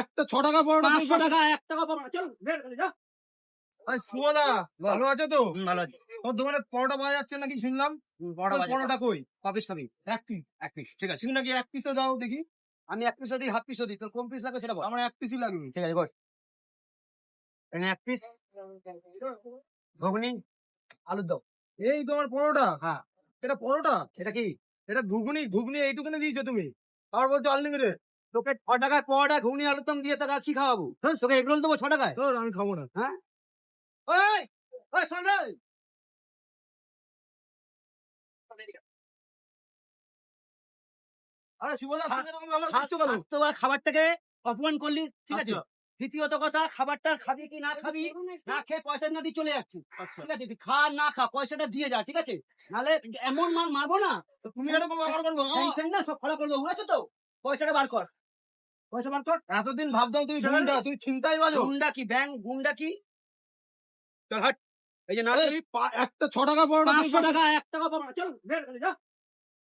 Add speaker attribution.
Speaker 1: একটা ছ টাকা তুমি
Speaker 2: টাকা। এক টাকা পাবো চল বের করে যা
Speaker 1: আরে ভালো আছে তো?
Speaker 2: ভালো আছে।
Speaker 1: দোকানে পরোটা পাওয়া যাচ্ছে নাকি শুনলাম? পরোটা কই?
Speaker 2: কপিস খাবি
Speaker 1: এক পিস
Speaker 2: এক পিস ঠিক আছে।
Speaker 1: তুমি নাকি এক পিসও যাও দেখি।
Speaker 2: আমি এক পিসও দিই হাফ পিসও দিই। তোর কোন পিস লাগবে সেটা বল।
Speaker 1: আমার এক পিসই লাগবে।
Speaker 2: ঠিক আছে বস। এক পিস ঘুগনি আলুর দাও
Speaker 1: এই তোমার পরোটা।
Speaker 2: হ্যাঁ।
Speaker 1: এটা পরোটা?
Speaker 2: এটা কি?
Speaker 1: এটা ঘুগনি। ঘুগনি এইটুকুনে দিয়েছ তুমি। আবার বলছো আনলিমিটেড
Speaker 2: তোকে ছ টাকায় পরোটা ঘুগনি আলুর দম দিয়ে টাকা কি খাওয়াবো?
Speaker 1: হ্যাঁ।
Speaker 2: তোকে এগরোল দেবো ছ টাকায়?
Speaker 1: তোর আমি খাব না।
Speaker 2: ওই ওই শোন স্বাস্থ্যকর খাবারটাকে অপমান করলি ঠিক আছে?
Speaker 1: আচ্ছা।
Speaker 2: দ্বিতীয়ত কথা খাবারটা খাবি কি না খাবি না খেয়ে পয়সা না দিয়ে চলে যাচ্ছি।
Speaker 1: আচ্ছা।
Speaker 2: ঠিক আছে খা না খা পয়সাটা দিয়ে যা ঠিক আছে? নাহলে এমন মাল মারবো না।
Speaker 1: তুমি করব?
Speaker 2: না সব খোলা করে দেবো বুঝেছ তো? পয়সাটা বার কর। পয়সা বার কর।
Speaker 1: এতদিন ভাবতাম
Speaker 2: তুই।
Speaker 1: গুন্ডা তুই চিন্তাই বাজো।
Speaker 2: গুন্ডা কি? ব্যাং গুন্ডা কি? চল হাট। এই যে না
Speaker 1: একটা ছ টাকা তুমি
Speaker 2: টাকা। এক টাকা না চল বের যা।